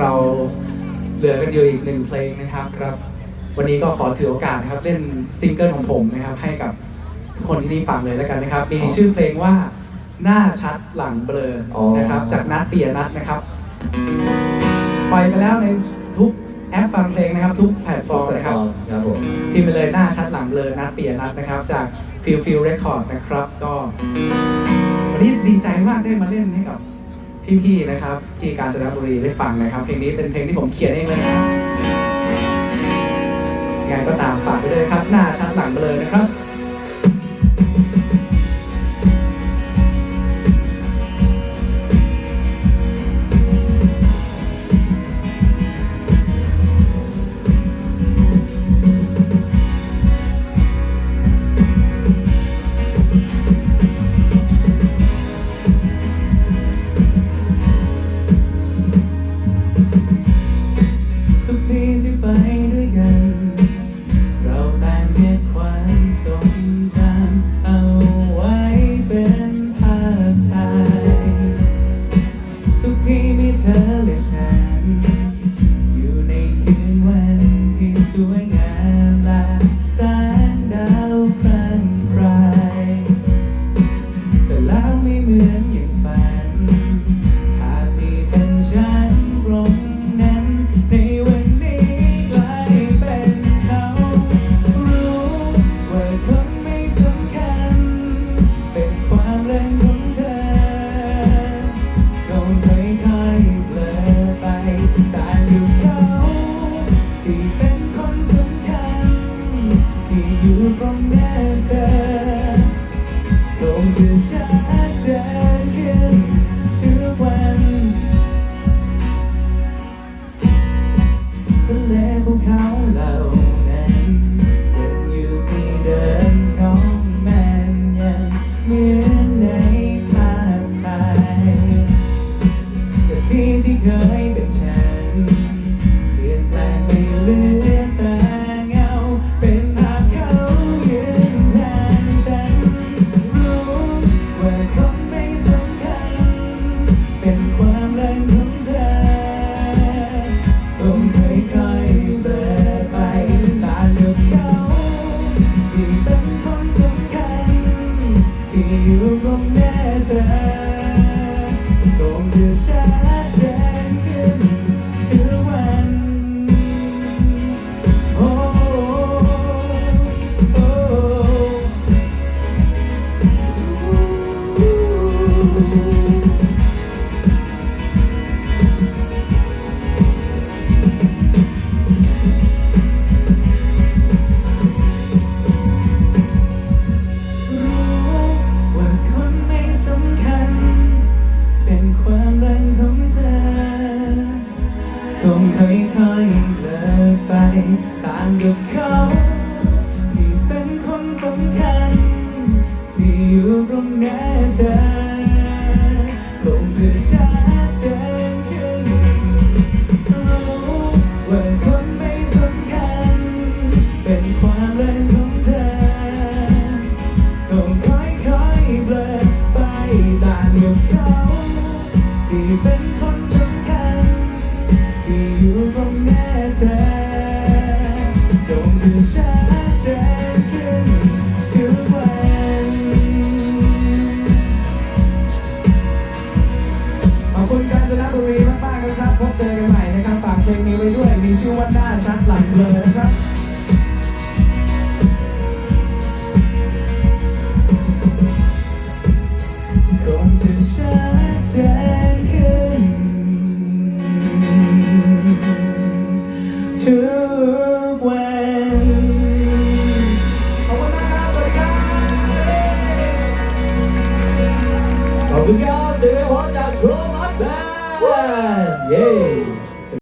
เราเหลือกันอยู่อีกหนึ่งเพลงนะครับครับ วันนี้ก็ขอถือโอกาสนะครับเล่นซิงเกิลของผมนะครับ ให้กับทุกคนที่นี่ฟังเลยแล้วกันนะครับ มีชื่อเพลงว่าหน้าชัดหลังเบลออ๋อนะครับ จากนัดเตียนัดนะครับปล่อยไปแล้วในทุกแอปฟังเพลงนะครับ ทุกแพลตฟอร์มนะครับครับผมพิมพ์ไปเลยหน้าชัดหลังเบลอนัดเปียนัดนะครับ จากฟิลฟิลเรคคอร์ดนะครับ ก็วันนี้ดีใจมากได้มาเล่นให้กับ พี่ๆนะครับ ที่กาญจนบุรีได้ฟังนะครับ เพลงนี้เป็นเพลงที่ผมเขียนเองเลยนะยังไงก็ตามฝากไปเลยครับ หน้าชั้นหลังเลยนะครับ ไม่เหมือนอย่างฝันภาพที่เป็นฉันตรงนั้น ในวันนี้กลายเป็นเขา รู้ว่าคนไม่สำคัญ เป็นความเล่นของเธอก็ค่อยๆเบลอไปแต่อยู่เขาที่เป็นคนสำคัญ ที่อยู่ตรงหน้าเธอ งค่อยๆเลิกไปตามกับเขาที่เป็นคนสำคัญ ที่อยู่ตรงหน้าเธอคงจะชัดเจนขึ้นรู้ว่าคนไม่สำคัญ เป็นความเล่นของเธอต้องค่อยๆเบลอไปตามกับเขาที่เป็นคน มากๆนะครับพบเจอกันใหม่นะครับฝากเพลงนี้ไว้ด้วยมีชื่อว่าหน้าชัดหลังเลยนะครับ ขอบคุณครับเสียง